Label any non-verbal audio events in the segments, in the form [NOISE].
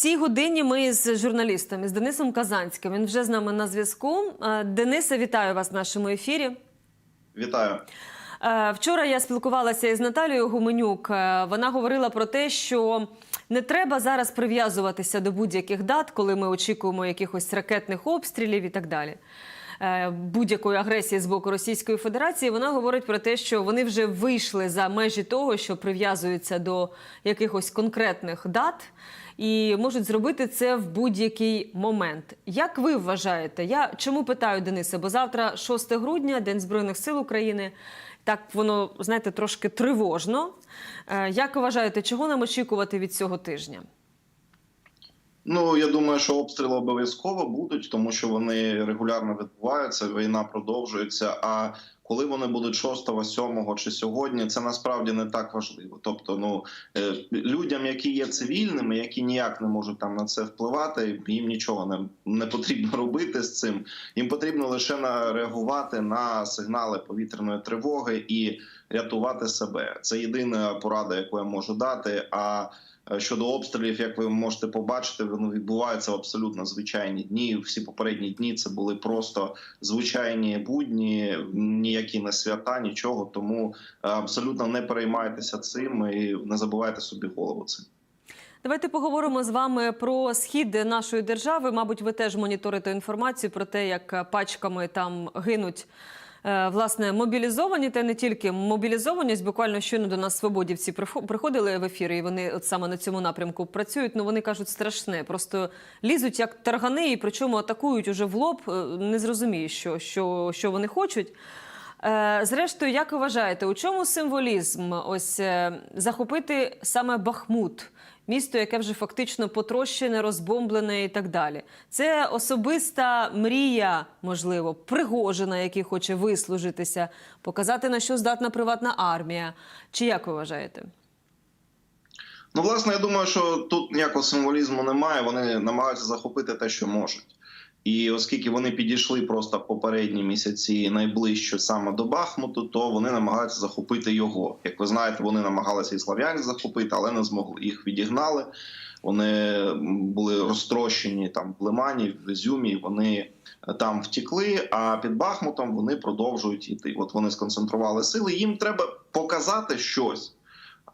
цій годині ми з журналістом з Денисом Казанським. Він вже з нами на зв'язку. Е, Денисе, вітаю вас в нашому ефірі. Вітаю. Е, Вчора я спілкувалася із Наталією Гуменюк. Е, Вона говорила про те, що не треба зараз прив'язуватися до будь-яких дат, коли ми очікуємо якихось ракетних обстрілів і так далі. Е, Будь-якої агресії з боку Російської Федерації вона говорить про те, що вони вже вийшли за межі того, що прив'язуються до якихось конкретних дат, і можуть зробити це в будь-який момент. Як ви вважаєте? Я чому питаю Дениса? Бо завтра 6 грудня, День Збройних сил України. Так воно знаєте трошки тривожно. Е, Як вважаєте, чого нам очікувати від цього тижня? Ну я думаю, що обстріли обов'язково будуть, тому що вони регулярно відбуваються. Війна продовжується. А коли вони будуть 6, 7 чи сьогодні, це насправді не так важливо. Тобто, ну е, людям, які є цивільними, які ніяк не можуть там на це впливати, їм нічого не, не потрібно робити з цим. Їм потрібно лише на реагувати на сигнали повітряної тривоги і рятувати себе. Це єдина порада, яку я можу дати. А Щодо обстрілів, як ви можете побачити, вони відбуваються в абсолютно звичайні дні. Всі попередні дні це були просто звичайні будні, ніякі не свята, нічого. Тому е, абсолютно не переймайтеся цим і не забувайте собі голову цим. Давайте поговоримо з вами про схід нашої держави. Мабуть, ви теж моніторите інформацію про те, як пачками там гинуть. Е, Власне, мобілізовані та не тільки мобілізовані. Буквально щойно до нас свободівці приходили в ефір, і вони от саме на цьому напрямку працюють. Ну вони кажуть страшне. Просто лізуть як таргани, і причому атакують уже в лоб. Е, Не зрозумієш, що, що, що вони хочуть. Е, Зрештою, як ви вважаєте, у чому символізм ось захопити саме Бахмут, місто, яке вже фактично потрощене, розбомблене і так далі? Це особиста мрія, можливо, Пригожина, який хоче вислужитися, показати на що здатна приватна армія. Чи як ви вважаєте? Ну, власне, я думаю, що тут ніякого символізму немає. Вони намагаються захопити те, що можуть. І оскільки вони підійшли просто попередні місяці найближче саме до Бахмуту, то вони намагаються захопити його. Як ви знаєте, вони намагалися і Слов'янськ захопити, але не змогли. Їх відігнали. Вони були розтрощені там в Лимані, в Ізюмі. Вони там втікли. А під Бахмутом вони продовжують йти. От вони сконцентрували сили. Їм треба показати щось.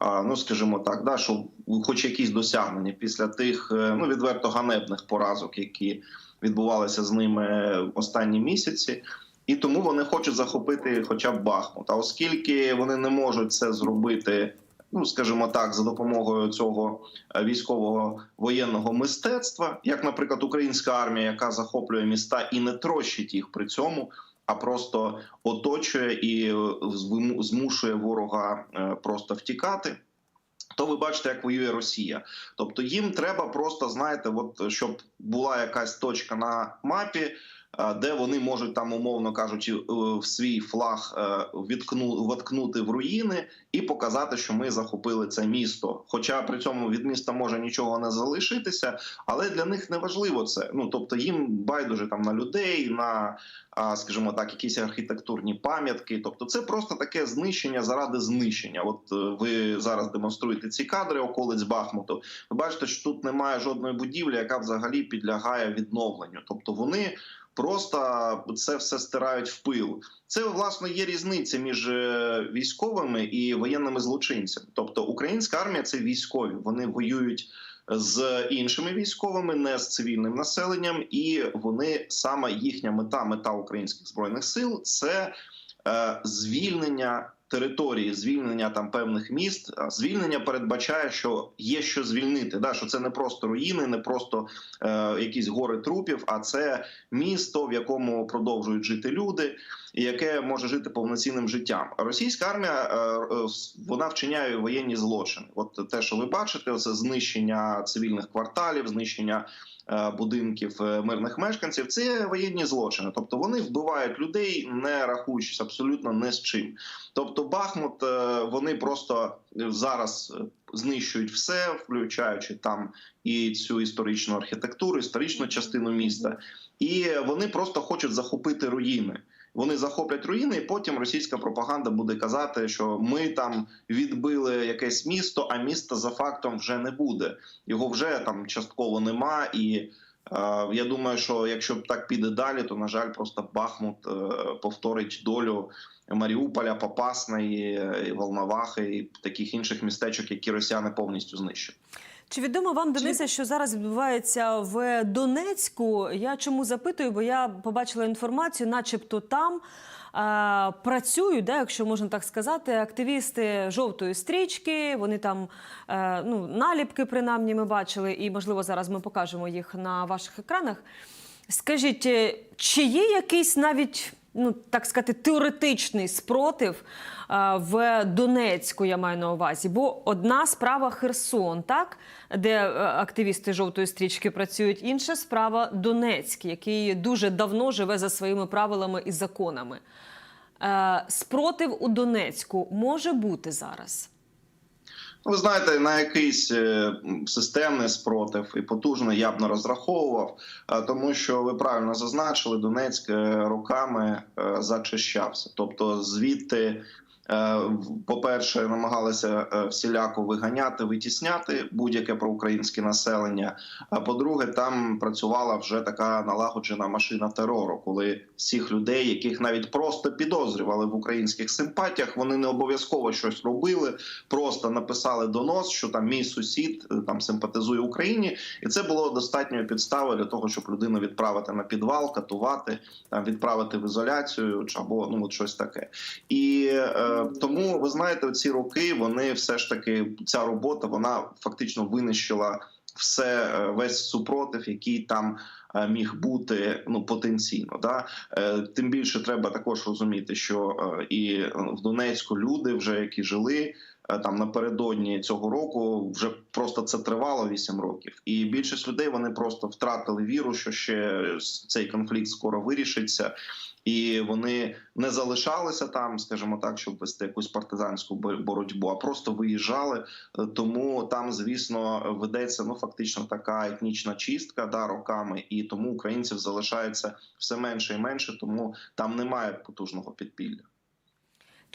Ну скажімо так, да, що хоч якісь досягнення після тих е, ну відверто ганебних поразок, які відбувалися з ними останні місяці, і тому вони хочуть захопити хоча б Бахмут. А оскільки вони не можуть це зробити, ну скажімо так, за допомогою цього е, військового воєнного мистецтва, як, наприклад, українська армія, яка захоплює міста і не трощить їх при цьому. А просто оточує і е, змушує ворога е, просто втікати. То ви бачите, як воює Росія. Тобто їм треба просто знаєте, от щоб була якась точка на мапі, де вони можуть там, умовно кажучи, е, в свій флаг е, воткнути в руїни і показати, що ми захопили це місто. Хоча при цьому від міста може нічого не залишитися, але для них не важливо це. Ну тобто їм байдуже там на людей, на скажімо так, якісь архітектурні пам'ятки. Тобто, це просто таке знищення заради знищення. От е, ви зараз демонструєте ці кадри околиць Бахмуту. Ви бачите, що тут немає жодної будівлі, яка взагалі підлягає відновленню. Тобто вони. Просто це все стирають в пил. Це власне є різниця між е, військовими і воєнними злочинцями. Тобто українська армія це військові. Вони воюють з іншими військовими, не з цивільним населенням, і вони саме їхня мета, мета українських збройних сил це е, звільнення території, звільнення там певних міст. Звільнення передбачає, що є що звільнити. Да, що це не просто руїни, не просто е, якісь гори трупів, а це місто, в якому продовжують жити люди, і яке може жити повноцінним життям. Російська армія е, е, вона вчиняє воєнні злочини. От те, що ви бачите, це знищення цивільних кварталів, знищення е, будинків е, мирних мешканців. Це воєнні злочини. Тобто вони вбивають людей, не рахуючись абсолютно не з чим. Тобто, Бахмут е, вони просто зараз е, знищують все, включаючи там і цю історичну архітектуру, історичну частину міста, і вони просто хочуть захопити руїни. Вони захоплять руїни, і потім російська пропаганда буде казати, що ми там відбили якесь місто, а міста за фактом вже не буде. Його вже там частково нема. І я думаю, що якщо так піде далі, то на жаль, просто Бахмут е, повторить долю Маріуполя, Попасної, е, Волновахи і таких інших містечок, які росіяни повністю знищили. Чи відомо вам, Денисе, що зараз відбувається в Донецьку? Я чому запитую? Бо я побачила інформацію, начебто там е, працюють, да, якщо можна так сказати, активісти жовтої стрічки. Вони там е, ну, наліпки, принаймні, ми бачили, і можливо зараз ми покажемо їх на ваших екранах. Скажіть, е, чи є якийсь навіть, ну так сказати, теоретичний спротив е, в Донецьку, я маю на увазі? Бо одна справа Херсон, так, де е, активісти жовтої стрічки працюють, інша справа Донецьк, який дуже давно живе за своїми правилами і законами. Е, Спротив у Донецьку може бути зараз. Ну, Ви знаєте, на якийсь е, системний спротив і потужний я б не розраховував, е, тому що ви правильно зазначили, Донецьк е, роками зачищався. Тобто, звідти, по-перше, намагалися е, всіляко виганяти, витісняти будь-яке проукраїнське населення. А по-друге, там працювала вже така налагоджена машина терору, коли всіх людей, яких навіть просто підозрювали в українських симпатіях, вони не обов'язково щось робили просто написали донос, що там мій сусід е, там симпатизує Україні, і це було достатньою підставою для того, щоб людину відправити на підвал, катувати, там відправити в ізоляцію або ну от щось таке. І е, тому ви знаєте, ці роки вони все ж таки ця робота вона фактично винищила все е, весь супротив, який там е, міг бути ну потенційно. Да? Е, Тим більше треба також розуміти, що і в Донецьку люди, вже які жили там напередодні цього року, вже просто це тривало 8 років, і більшість людей вони просто втратили віру, що ще цей конфлікт скоро вирішиться. І вони не залишалися там, скажімо так, щоб вести якусь партизанську бо- боротьбу, а просто виїжджали. Е, Тому там, звісно, ведеться ну фактично така етнічна чистка да роками, і тому українців залишається все менше і менше, тому там немає потужного підпілля.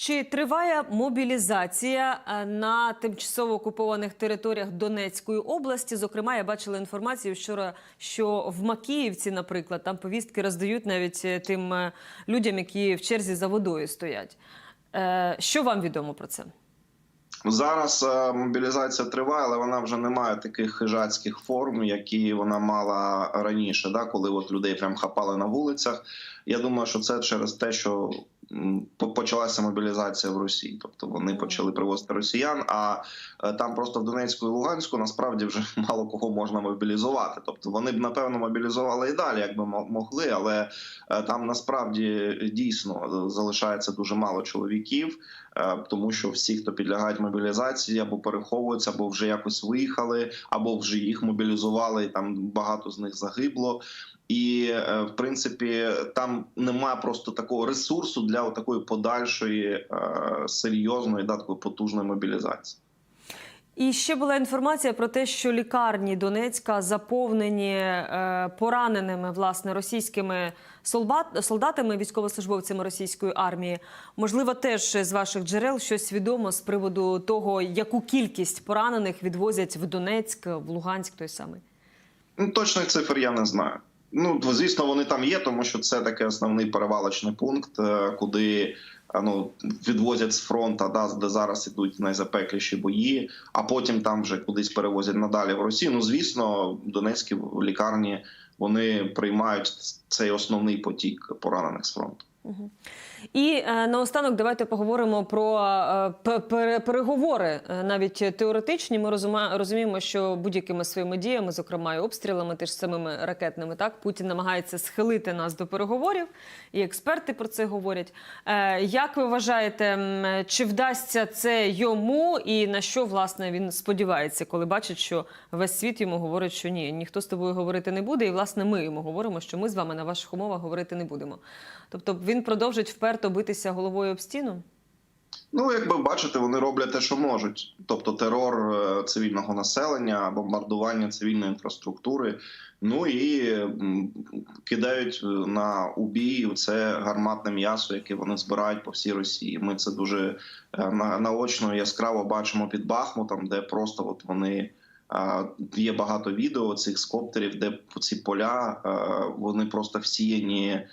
Чи триває мобілізація е, на тимчасово окупованих територіях Донецької області? Зокрема, я бачила інформацію вчора, що в Макіївці, наприклад, там повістки роздають навіть е, тим е, людям, які в черзі за водою стоять. Що вам відомо про це? Зараз е, мобілізація триває, але вона вже не має таких хижацьких форм, які вона мала раніше, да, коли от людей прям хапали на вулицях. Я думаю, що це через те, що почалася мобілізація в Росії, тобто вони почали привозити росіян. А е, там просто в Донецьку і Луганську насправді вже [LAUGHS] мало кого можна мобілізувати. Тобто вони б напевно мобілізували і далі, якби мо- могли, але е, там насправді дійсно е, залишається дуже мало чоловіків. Тому що всі, хто підлягають мобілізації, або переховуються, або вже якось виїхали, або вже їх мобілізували, і там багато з них загибло. І е, в принципі там немає просто такого ресурсу для такої подальшої е, серйозної да, такої потужної мобілізації. І ще була інформація про те, що лікарні Донецька заповнені е, пораненими власне російськими солдатами, військовослужбовцями російської армії. Можливо, теж з ваших джерел щось відомо з приводу того, яку кількість поранених відвозять в Донецьк, в Луганськ той самий. Ну, точних цифр я не знаю. Ну, звісно, вони там є, тому що це такий основний перевалочний пункт, е, куди е, ну, відвозять з фронту, да, де зараз ідуть найзапекліші бої, а потім там вже кудись перевозять надалі в Росію. Ну, звісно, донецькі лікарні вони приймають цей основний потік поранених з фронту. І е, наостанок давайте поговоримо про е, пере- переговори, е, навіть теоретичні. Ми розуміємо, що будь-якими своїми діями, зокрема і обстрілами, теж самими ракетними, так Путін намагається схилити нас до переговорів, і експерти про це говорять. Як ви вважаєте, чи вдасться це йому, і на що власне він сподівається, коли бачить, що весь світ йому говорить, що ні, ніхто з тобою говорити не буде, і власне ми йому говоримо, що ми з вами на ваших умовах говорити не будемо. Тобто він продовжить вперто битися головою об стіну? Ну, якби бачите, вони роблять те, що можуть. Тобто терор е, цивільного населення, бомбардування цивільної інфраструктури. Ну і кидають на убій це гарматне м'ясо, яке вони збирають по всій Росії. Ми це дуже е, наочно яскраво бачимо під Бахмутом, де просто от вони. е, Є багато відео цих з коптерів, де ці поля е, вони просто всіяні е,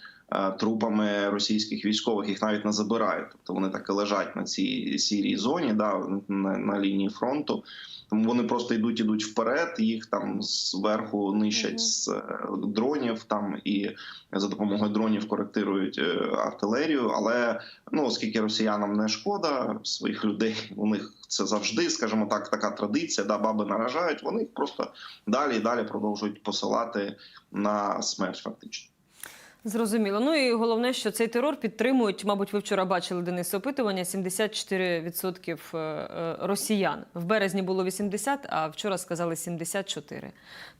трупами російських військових їх навіть не забирають. Тобто вони так і лежать на цій сірій зоні, да, на, на лінії фронту. Тому вони просто йдуть, ідуть вперед, їх там зверху нищать з е, дронів там і за допомогою дронів коректирують е, артилерію. Але ну оскільки росіянам не шкода своїх людей, у них це завжди, скажімо так, така традиція. Да, баби наражають. Вони їх просто далі і далі продовжують посилати на смерть, фактично. Зрозуміло. Ну і головне, що цей терор підтримують, мабуть, ви вчора бачили Денис опитування 74% е, е, росіян. В березні було 80, а вчора сказали 74.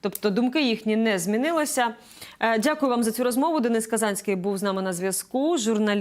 Тобто думки їхні не змінилися. Е, Дякую вам за цю розмову. Денис Казанський був з нами на зв'язку. Журналіст.